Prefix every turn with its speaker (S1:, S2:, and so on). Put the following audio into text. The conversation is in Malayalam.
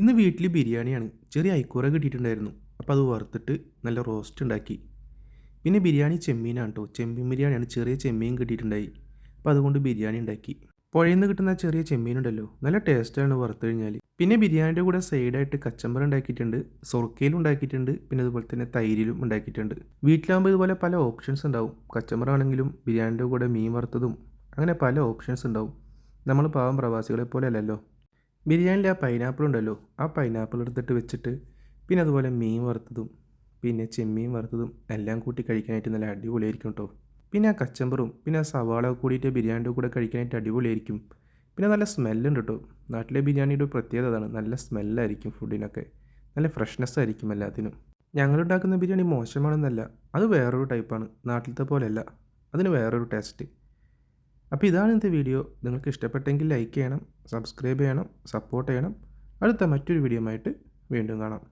S1: ഇന്ന് വീട്ടിൽ ബിരിയാണിയാണ്. ചെറിയ ഐക്കൂറ കിട്ടിയിട്ടുണ്ടായിരുന്നു. അപ്പോൾ അത് വറുത്തിട്ട് നല്ല റോസ്റ്റ് ഉണ്ടാക്കി. പിന്നെ ബിരിയാണി ചെമ്മീനാണ് കേട്ടോ ചെമ്മീൻ ബിരിയാണിയാണ്. ചെറിയ ചെമ്മീൻ കിട്ടിയിട്ടുണ്ടായി. അപ്പോൾ അതുകൊണ്ട് ബിരിയാണി ഉണ്ടാക്കി. പുഴയിൽ നിന്ന് കിട്ടുന്ന ചെറിയ ചെമ്മീൻ ഉണ്ടല്ലോ നല്ല ടേസ്റ്റാണ് വറുത്ത് കഴിഞ്ഞാൽ പിന്നെ ബിരിയാണിയുടെ കൂടെ സൈഡായിട്ട് കച്ചമ്പർ ഉണ്ടാക്കിയിട്ടുണ്ട്. സുറുക്കയിലും ഉണ്ടാക്കിയിട്ടുണ്ട്. പിന്നെ അതുപോലെ തന്നെ തൈരിലും ഉണ്ടാക്കിയിട്ടുണ്ട്. വീട്ടിലാകുമ്പോൾ ഇതുപോലെ പല ഓപ്ഷൻസ് ഉണ്ടാവും. കച്ചമ്പർ ആണെങ്കിലും ബിരിയാണിയുടെ കൂടെ മീൻ വറുത്തതും അങ്ങനെ പല ഓപ്ഷൻസ് ഉണ്ടാവും. നമ്മൾ പാവം പ്രവാസികളെ പോലെ അല്ലല്ലോ. ബിരിയാണിയിൽ ആ പൈനാപ്പിൾ ഉണ്ടല്ലോ ആ പൈനാപ്പിൾ എടുത്തിട്ട് വെച്ചിട്ട് പിന്നെ അതുപോലെ മീൻ വറുത്തതും പിന്നെ ചെമ്മീൻ വറുത്തതും എല്ലാം കൂട്ടി കഴിക്കാനായിട്ട് നല്ല അടിപൊളിയായിരിക്കും കേട്ടോ പിന്നെ ആ കച്ചമ്പറും പിന്നെ ആ സവാള കൂടിയിട്ട് ബിരിയാണിയുടെ കൂടെ കഴിക്കാനായിട്ട് അടിപൊളിയായിരിക്കും. പിന്നെ നല്ല സ്മെല്ലുണ്ട് കേട്ടോ നാട്ടിലെ ബിരിയാണിയുടെ പ്രത്യേകത അതാണ് നല്ല സ്മെല്ലായിരിക്കും ഫുഡിനൊക്കെ നല്ല ഫ്രഷ്നെസ് ആയിരിക്കും എല്ലാത്തിനും. ഞങ്ങളുണ്ടാക്കുന്ന ബിരിയാണി മോശമാണെന്നല്ല അത് വേറൊരു ടൈപ്പാണ് നാട്ടിലത്തെ പോലെയല്ല. അതിന് വേറൊരു ടേസ്റ്റ് അപ്പോൾ ഇതാണ് ഇന്നത്തെ വീഡിയോ. നിങ്ങൾക്ക് ഇഷ്ടപ്പെട്ടെങ്കിൽ ലൈക്ക് ചെയ്യണം സബ്സ്ക്രൈബ് ചെയ്യണം സപ്പോർട്ട് ചെയ്യണം. അടുത്ത മറ്റൊരു വീഡിയോ ആയിട്ട് വീണ്ടും കാണാം.